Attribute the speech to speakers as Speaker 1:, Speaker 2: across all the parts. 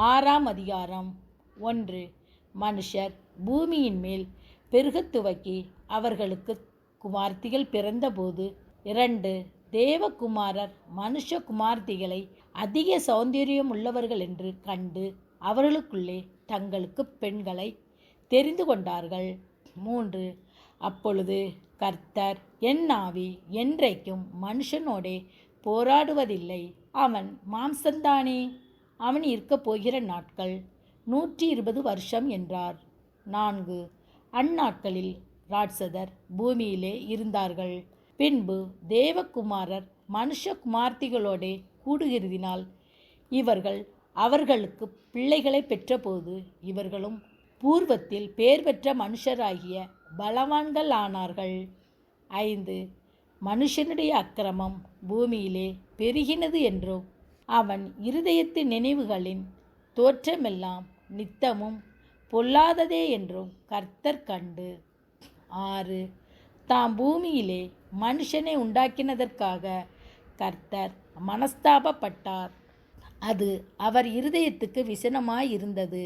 Speaker 1: ஆறாம் அதிகாரம் ஒன்று. மனுஷர் பூமியின் மேல் பெருகத் துவக்கி அவர்களுக்கு குமார்த்திகள் பிறந்தபோது இரண்டு தேவகுமாரர் மனுஷ குமார்த்திகளை அதிக சௌந்தரியம் உள்ளவர்கள் என்று கண்டு அவர்களுக்குள்ளே தங்களுக்கு பெண்களை தெரிந்து கொண்டார்கள். மூன்று. அப்பொழுது கர்த்தர் என் ஆவி என்றைக்கும் மனுஷனோடே போராடுவதில்லை அவன் மாம்சந்தானே? அவன் இருக்கப் போகிற நாட்கள். நூற்றி இருபது வருஷம் என்றார். நான்கு. அந்நாட்களில் ராட்சதர் பூமியிலே இருந்தார்கள். பின்பு தேவகுமாரர் மனுஷ குமார்த்திகளோடே கூடுகிறதினால் இவர்கள் அவர்களுக்கு பிள்ளைகளை பெற்றபோது இவர்களும் பூர்வத்தில் பேர் பெற்ற மனுஷராகிய பலவான்கள் ஆனார்கள் ஐந்து. மனுஷனுடைய அக்கிரமம் பூமியிலே பெருகினது என்றும் அவன் இருதயத்து நினைவுகளின் தோற்றமெல்லாம் நித்தமும் பொல்லாததே என்றும் கர்த்தர் கண்டு. ஆறு தாம் பூமியிலே மனுஷனை உண்டாக்கினதற்காக கர்த்தர் மனஸ்தாபப்பட்டார். அது அவர் இருதயத்துக்கு விசனமாயிருந்தது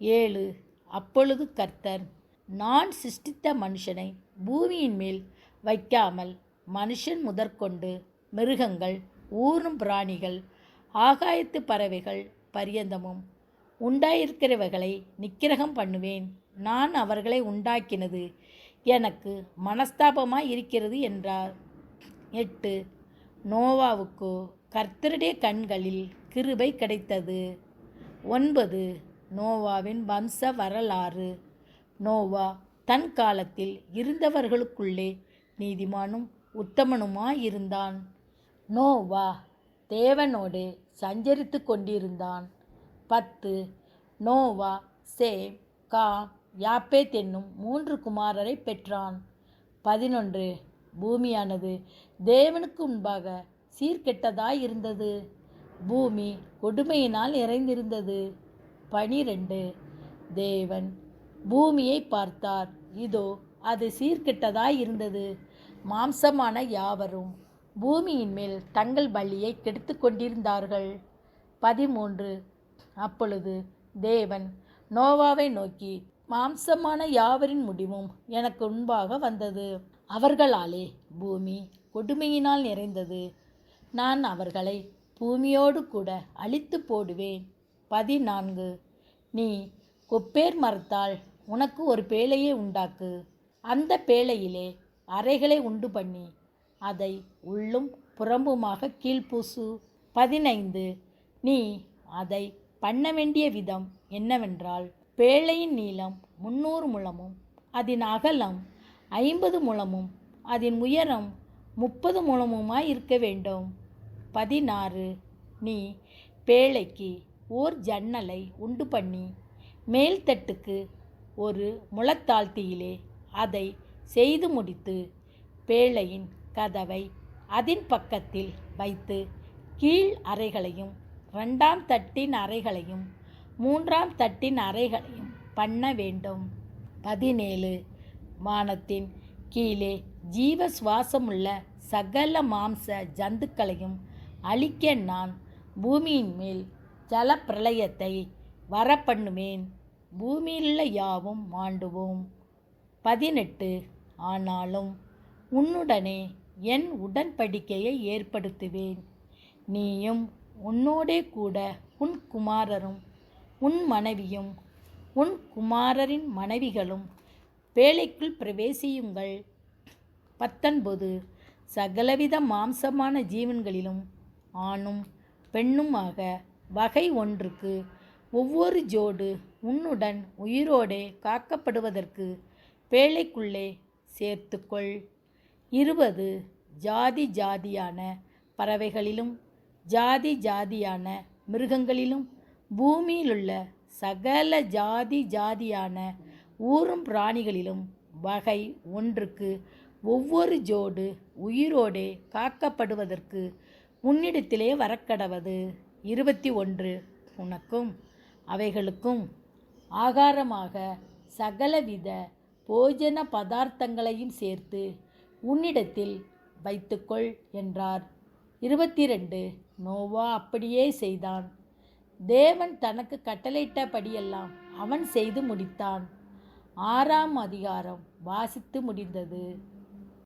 Speaker 1: ஏழு அப்பொழுது கர்த்தர் நான் சிருஷ்டித்த மனுஷனை பூமியின் மேல் வைக்காமல் மனுஷன் முதற்கொண்டு மிருகங்கள் ஊரும் பிராணிகள் ஆகாயத்து பறவைகள் பரியந்தமும். உண்டாயிருக்கிறவைகளை நிக்கிரகம் பண்ணுவேன். நான் அவர்களை உண்டாக்கினது எனக்கு மனஸ்தாபமாக இருக்கிறது என்றார். எட்டு நோவாவுக்கோ கர்த்தருடைய கண்களில் கிருபை கிடைத்தது. ஒன்பது நோவாவின் வம்ச வரலாறு. நோவா தன் காலத்தில் இருந்தவர்களுக்குள்ளே நீதிமானும் உத்தமனுமாயிருந்தான் நோவா தேவனோடு சஞ்சரித்து கொண்டிருந்தான். பத்து நோவா சே கா யாப்பேத் என்னும் மூன்று குமாரரை பெற்றான். பதினொன்று பூமியானது தேவனுக்கு முன்பாக சீர்கெட்டதாய் இருந்தது பூமி கொடுமையினால் நிறைந்திருந்தது. பனிரெண்டு தேவன் பூமியை பார்த்தார். இதோ அது சீர்கெட்டதாய் இருந்தது மாம்சமான யாவரும் பூமியின் மேல் தங்கள் பலியை கெடுத்து கொண்டிருந்தார்கள். பதிமூன்று. அப்பொழுது தேவன் நோவாவை நோக்கி மாம்சமான யாவரின் முடிவும் எனக்கு முன்பாக வந்தது. அவர்களாலே பூமி கொடுமையினால் நிறைந்தது. நான் அவர்களை பூமியோடு கூட அழித்து போடுவேன். பதினான்கு. நீ கொப்பேர் மரத்தால் உனக்கு ஒரு பேழையை உண்டாக்கு. அந்த பேழையிலே அறைகளை உண்டு பண்ணி அதை உள்ளும் புறம்புமாக கீழ்பூசு பதினைந்து. நீ அதை பண்ண வேண்டிய விதம் என்னவென்றால் பேழையின் நீளம் முன்னூறு முழமும் அதன் அகலம் ஐம்பது முழமும் அதன் உயரம் முப்பது முழமுமாய் இருக்க வேண்டும். பதினாறு. நீ பேழைக்கு ஓர் ஜன்னலை உண்டு பண்ணி மேல்தட்டுக்கு ஒரு முளத்தாழ்த்தியிலே அதை செய்து முடித்து பேழையின் கதவை அதன் பக்கத்தில் வைத்து கீழ் அறைகளையும் ரெண்டாம் தட்டின் அறைகளையும் மூன்றாம் தட்டின் அறைகளையும் பண்ண வேண்டும். பதினேழு. வானத்தின் கீழே ஜீவ சுவாசமுள்ள சகல மாம்ச ஜந்துக்களையும் அழிக்க நான் பூமியின் மேல் ஜலப்பிரளயத்தை வரப்பண்ணுவேன். பூமியிலுள்ள யாவும் மாண்டுவோம். பதினெட்டு. ஆனாலும் உன்னுடனே என் உடன்படிக்கையை ஏற்படுத்துவேன். நீயும் உன்னோடே கூட உன் குமாரரும் உன் மனைவியும் உன் குமாரரின் மனைவிகளும் வேலைக்குள் பிரவேசியுங்கள். பத்தொன்பது சகலவித மாம்சமான ஜீவன்களிலும் ஆணும் பெண்ணுமாக வகை ஒன்றுக்கு ஒவ்வொரு ஜோடு உன்னுடன் உயிரோடே காக்கப்படுவதற்கு பேழைக்குள்ளே சேர்த்துக்கொள். இருபது ஜாதி ஜாதியான பறவைகளிலும் ஜாதி ஜாதியான மிருகங்களிலும் பூமியிலுள்ள சகல ஜாதி ஜாதியான ஊரும் பிராணிகளிலும் வகை ஒன்றுக்கு ஒவ்வொரு ஜோடு உயிரோடே காக்கப்படுவதற்கு உன்னிடத்திலே வரக்கடவது இருபத்தி ஒன்று உனக்கும். அவைகளுக்கும் ஆகாரமாக சகலவித போஜன பதார்த்தங்களையும் சேர்த்து உன்னிடத்தில் வைத்துக்கொள் என்றார். இருபத்தி ரெண்டு நோவா அப்படியே செய்தான். தேவன் தனக்கு கட்டளையிட்டபடியெல்லாம் அவன் செய்து முடித்தான். ஆறாம் அதிகாரம் வாசித்து முடிந்தது.